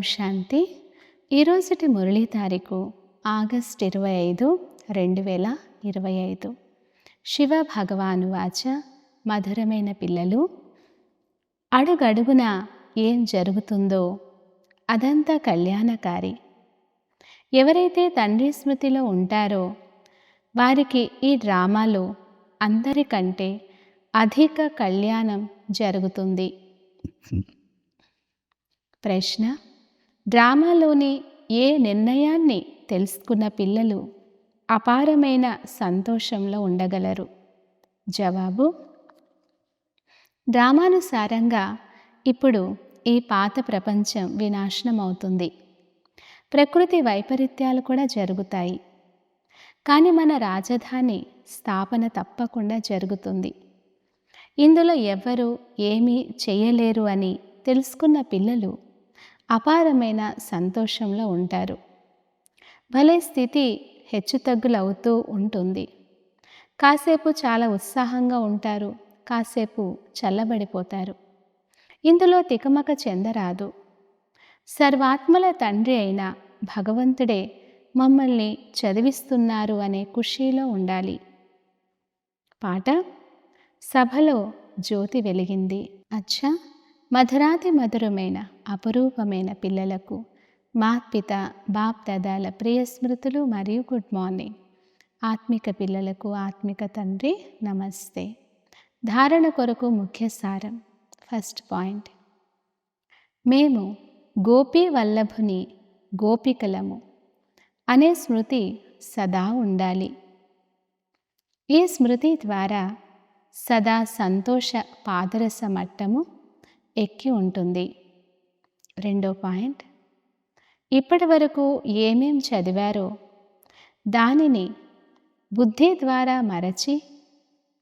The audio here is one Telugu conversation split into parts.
శాంతి. ఈరోజుటి మురళీ తారీఖు ఆగస్ట్ ఇరవై ఐదు రెండు వేల ఇరవై ఐదు. శివ భగవాను వాచ మధురమైన పిల్లలు. అడుగడుగున ఏం జరుగుతుందో అదంతా కళ్యాణకారి. ఎవరైతే తండ్రి స్మృతిలో ఉంటారో వారికి ఈ డ్రామాలో అందరికంటే అధిక కళ్యాణం జరుగుతుంది. ప్రశ్న డ్రామాలోని ఏ నిర్ణయాన్ని తెలుసుకున్న పిల్లలు అపారమైన సంతోషంలో ఉండగలరు? జవాబు డ్రామానుసారంగా ఇప్పుడు ఈ పాత ప్రపంచం వినాశనం అవుతుంది ప్రకృతి వైపరీత్యాలు కూడా జరుగుతాయి. కానీ మన రాజధాని స్థాపన తప్పకుండా జరుగుతుంది. ఇందులో ఎవ్వరూ ఏమీ చేయలేరు అని తెలుసుకున్న పిల్లలు అపారమైన సంతోషంలో ఉంటారు. భలే స్థితి హెచ్చుతగ్గులవుతూ ఉంటుంది. కాసేపు చాలా ఉత్సాహంగా ఉంటారు. కాసేపు చల్లబడిపోతారు. ఇందులో తికమక చెందరాదు. సర్వాత్మల తండ్రి అయిన భగవంతుడే మమ్మల్ని చదివిస్తున్నారు అనే ఖుషీలో ఉండాలి. పాట సభలో జ్యోతి వెలిగింది. అచ్చా! మధురాతి మధురమైన అపురూపమైన పిల్లలకు మాత్పిత బాప్ దాదాల ప్రియ స్మృతులు మరియు గుడ్ మార్నింగ్. ఆత్మిక పిల్లలకు ఆత్మిక తండ్రి నమస్తే. ధారణ కొరకు ముఖ్య సారం ఫస్ట్ పాయింట్. మేము గోపీ వల్లభుని గోపికలము అనే స్మృతి సదా ఉండాలి. ఈ స్మృతి ద్వారా సదా సంతోష పాదరస మట్టము ఎక్కి ఉంటుంది. రెండో పాయింట్. ఇప్పటి వరకు ఏమేం చదివారో దానిని బుద్ధి ద్వారా మరచి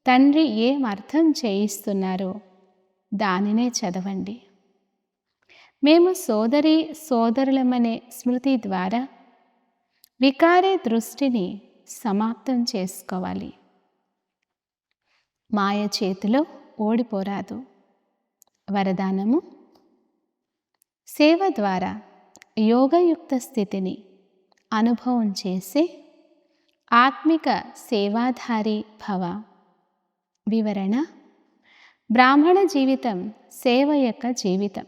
తండ్రి ఏం అర్థం చేయిస్తున్నారో దానినే చదవండి. మేము సోదరి సోదరులమనే స్మృతి ద్వారా వికారే దృష్టిని సమాప్తం చేసుకోవాలి. మాయ చేతిలో ఓడిపోరాదు. వరదానము. సేవ ద్వారా యోగయుక్త స్థితిని అనుభవం చేసే ఆత్మిక సేవాధారి భవ. వివరణ బ్రాహ్మణ జీవితం సేవ యొక్క జీవితం.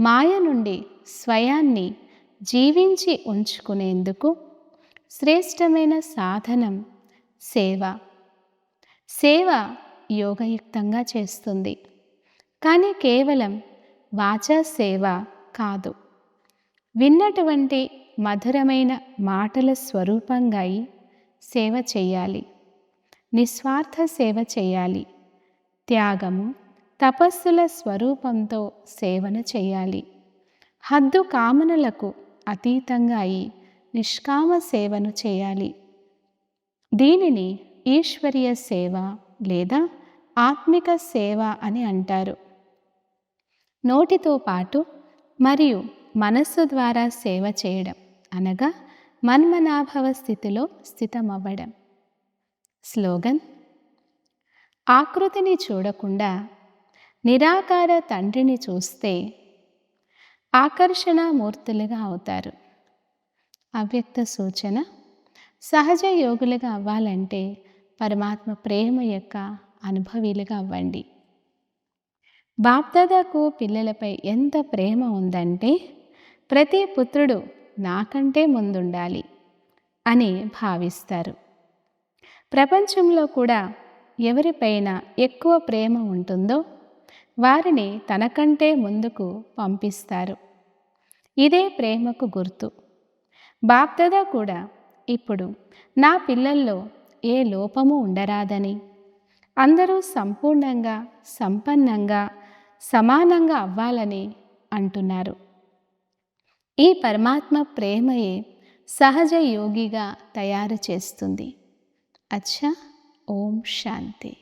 మాయ నుండి స్వయాన్ని జీవించి ఉంచుకునేందుకు శ్రేష్టమైన సాధనం సేవ. సేవ యోగయుక్తంగా చేస్తుంది. కానీ కేవలం వాచా సేవ కాదు. విన్నటువంటి మధురమైన మాటల స్వరూపంగా సేవ చేయాలి. నిస్వార్థ సేవ చేయాలి. త్యాగము తపస్సుల స్వరూపంతో సేవన చేయాలి. హద్దు కామనలకు అతీతంగా అయి నిష్కామ సేవను చేయాలి. దీనిని ఈశ్వరీయ సేవ లేదా ఆత్మిక సేవ అని అంటారు. నోటితో పాటు మరియు మనస్సు ద్వారా సేవ చేయడం అనగా మన్మనాభవ స్థితిలో స్థితమవ్వడం. స్లోగన్ ఆకృతిని చూడకుండా నిరాకార తండ్రిని చూస్తే ఆకర్షణ మూర్తులుగా అవుతారు. అవ్యక్త సూచన సహజ యోగులుగా అవ్వాలంటే పరమాత్మ ప్రేమ యొక్క అనుభవీలుగా అవ్వండి. బాప్దాదాకు పిల్లలపై ఎంత ప్రేమ ఉందంటే ప్రతి పుత్రుడు నాకంటే ముందుండాలి అని భావిస్తారు. ప్రపంచంలో కూడా ఎవరిపైన ఎక్కువ ప్రేమ ఉంటుందో వారిని తనకంటే ముందుకు పంపిస్తారు. ఇదే ప్రేమకు గుర్తు. బాప్దదా కూడా ఇప్పుడు నా పిల్లల్లో ఏ లోపము ఉండరాదని అందరూ సంపూర్ణంగా సంపన్నంగా సమానంగా అవ్వాలని అంటున్నారు. ఈ పరమాత్మ ప్రేమయే సహజ యోగిగా తయారు చేస్తుంది. అచ్చా ఓం శాంతి.